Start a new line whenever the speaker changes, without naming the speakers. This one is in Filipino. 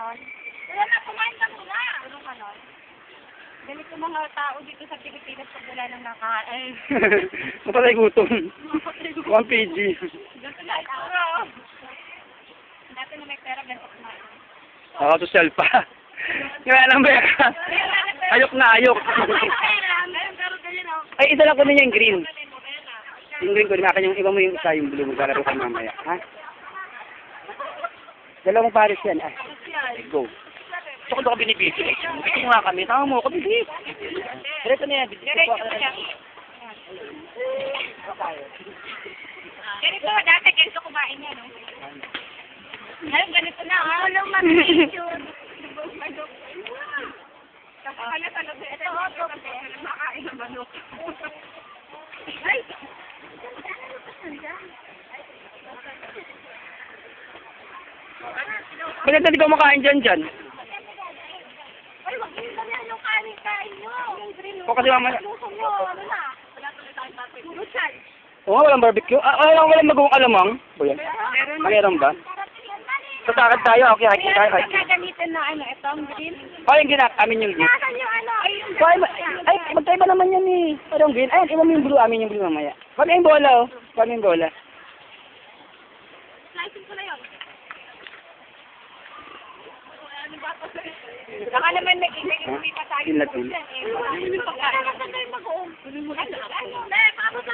nun? Wala na, kumain ka muna. Ganun ka nun? Ganito mga tao dito sa Pilipinas pag wala nang nakain.
Matalay gutom. 1 PG.
Ganito na araw. Dati na may pera, ganito na.
Oo, oh, social pa. Kaya lang ba Ayok na, ayok.
Ngayon, pero ganyan o.
Ay, isa lang ko niya yung green. Yung green ko, din akin yung iba mo yung isa, yung blue, maglalaro ka mamaya. Ha? Dalawang pares yan. Ah, go. Gusto ko ka binibigay. Gusto nga kami. Tama mo ako, bibig. Diretso na yan.
Diretso na yan. Ganito, dati ganito kumain yan, no? Ngayon, ganito na, ah. Walang mag-picture. Kapag sa loob, ito, ito, makain
Bakit hindi ka makain dyan dyan?
Ay, wag yung ganyan yung kanin kain nyo. Yung
O, kasi mamaya.
Luto nyo, ano na? Wala tuloy tayong.
Oo nga, walang barbecue. Ah, walang, walang magawang alamang. O yan.
Meron
Meron ba? Sasakad tayo. Okay, okay, okay. okay.
Gagamitin na ano, ito ang green.
O, yung green, amin yung green.
Nasaan yung ano? Ay, yung
So, ay, ma- ay, magkaiba naman yan eh. Parang green. Ayun, iba mo yung blue, amin yung blue mamaya. Wag yung bola, oh. Wag yung bola.
Slicing ko na yun. Ano ba ito? Baka naman nag-inig pa tayo.
Latin.
Eh, wala naman pagkain. Ano ba ito? Ano